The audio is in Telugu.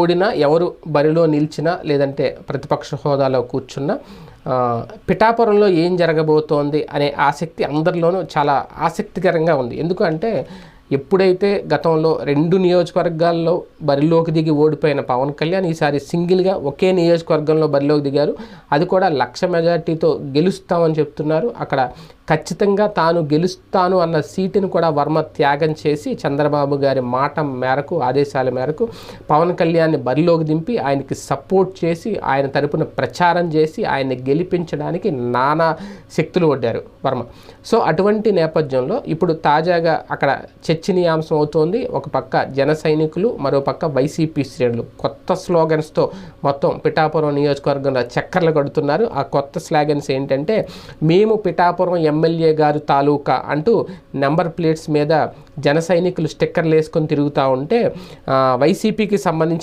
ఓడినా ఎవరు బరిలో నిలిచినా లేదంటే ప్రతిపక్ష హోదాలో కూర్చున్నా పిఠాపురంలో ఏం జరగబోతోంది అనే ఆసక్తి అందరిలోనూ చాలా ఆసక్తికరంగా ఉంది. ఎందుకంటే ఎప్పుడైతే గతంలో రెండు నియోజకవర్గాల్లో బరిలోకి దిగి ఓడిపోయిన పవన్ కళ్యాణ్ ఈసారి సింగిల్గా ఒకే నియోజకవర్గంలో బరిలోకి దిగారు. అది కూడా లక్ష మెజార్టీతో గెలుస్తామని చెప్తున్నారు. అక్కడ ఖచ్చితంగా తాను గెలుస్తాను అన్న సీటును కూడా వర్మ త్యాగం చేసి చంద్రబాబు గారి మాట మేరకు ఆదేశాల మేరకు పవన్ కళ్యాణ్ని బరిలోకి దింపి ఆయనకి సపోర్ట్ చేసి ఆయన తరపున ప్రచారం చేసి ఆయన్ని గెలిపించడానికి నానా శక్తులు ఒడ్డారు వర్మ. సో అటువంటి నేపథ్యంలో ఇప్పుడు తాజాగా అక్కడ చర్చనీయాంశం అవుతోంది. ఒక పక్క జన సైనికులు మరోపక్క వైసీపీ శ్రేణులు. కొత్త స్లోగన్స్తో మొత్తం పిఠాపురం నియోజకవర్గంలో చక్కర్లు కడుతున్నారు. ఆ కొత్త స్లోగన్స్ ఏంటంటే మేము పిఠాపురం ఎమ్మెల్యే గారు తాలూకా అంటూ నెంబర్ ప్లేట్స్ మీద జన సైనికులు స్టిక్కర్లు వేసుకొని తిరుగుతూ ఉంటే వైసీపీకి సంబంధించిన